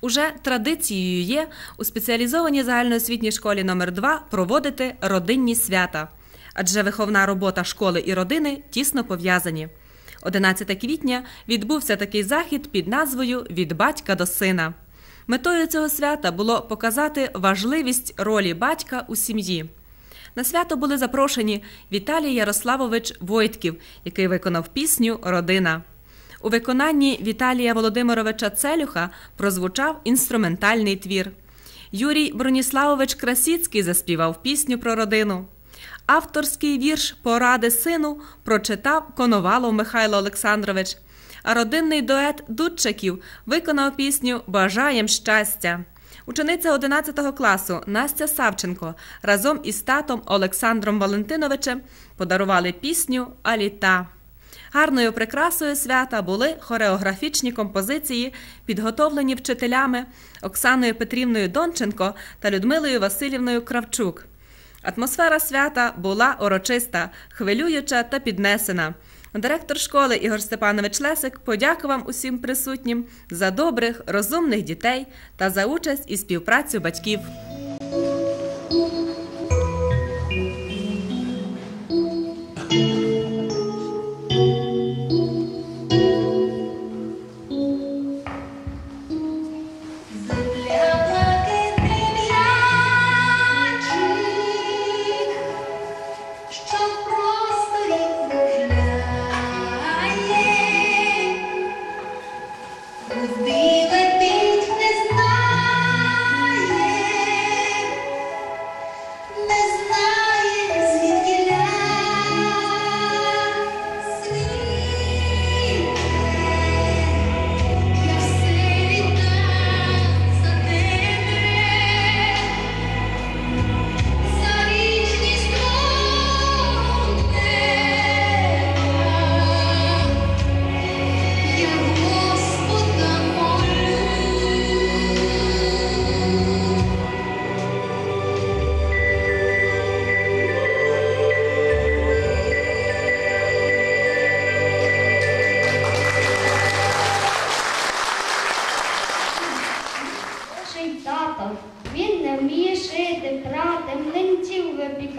Уже традицією є у спеціалізованій загальноосвітній школі номер 2 проводити родинні свята, адже виховна робота школи і родини тісно пов'язані. 11 квітня відбувся такий захід під назвою Від батька до сина. Метою цього свята було показати важливість ролі батька у сім'ї. На свято були запрошені Віталій Ярославович Войтків, який виконав пісню Родина. У виконанні Віталія Володимировича Целюха прозвучав інструментальний твір. Юрій Броніславович Красіцький заспівав пісню про родину. Авторський вірш Поради сину прочитав Коновалов Михайло Олександрович, а родинний дует Дудчаків виконав пісню Бажаєм щастя. Учениця 11 класу Настя Савченко разом із татом Олександром Валентиновичем подарували пісню Аліта. Гарною прикрасою свята були хореографічні композиції, підготовлені вчителями Оксаною Петрівною Донченко та Людмилою Васильівною Кравчук. Атмосфера свята була урочиста, хвилююча та піднесена. Директор школи Ігор Степанович Лесик подякував усім присутнім за добрих, розумних дітей та за участь і співпрацю батьків.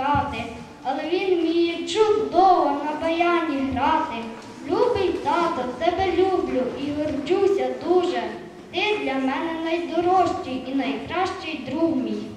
Млинців але він вміє чудово на баяні грати. Любий тато, тебе люблю і горджуся дуже. Ти для мене найдорожчий і найкращий друг мій.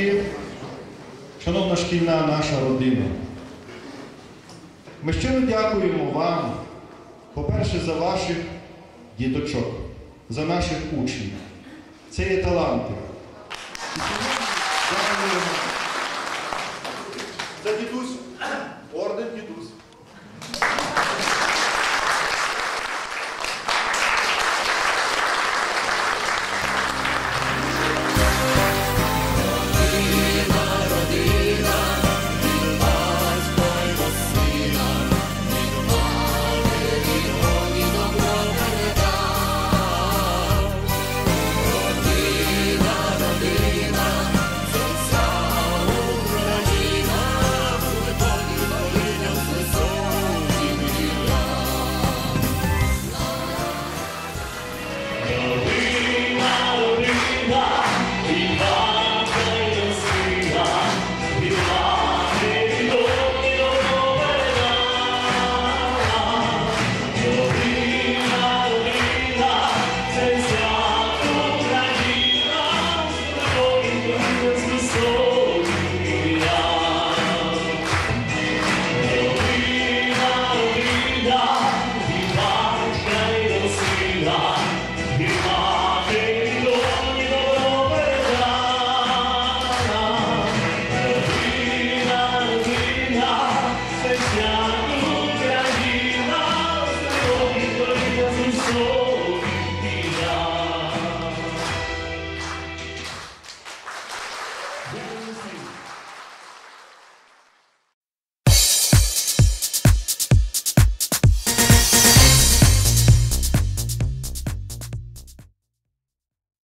Батьки, шановна шкільна наша родина. Ми щиро дякуємо вам, по-перше, за ваших діточок, за наших учнів. Це є таланти. І сьогодні дякуємо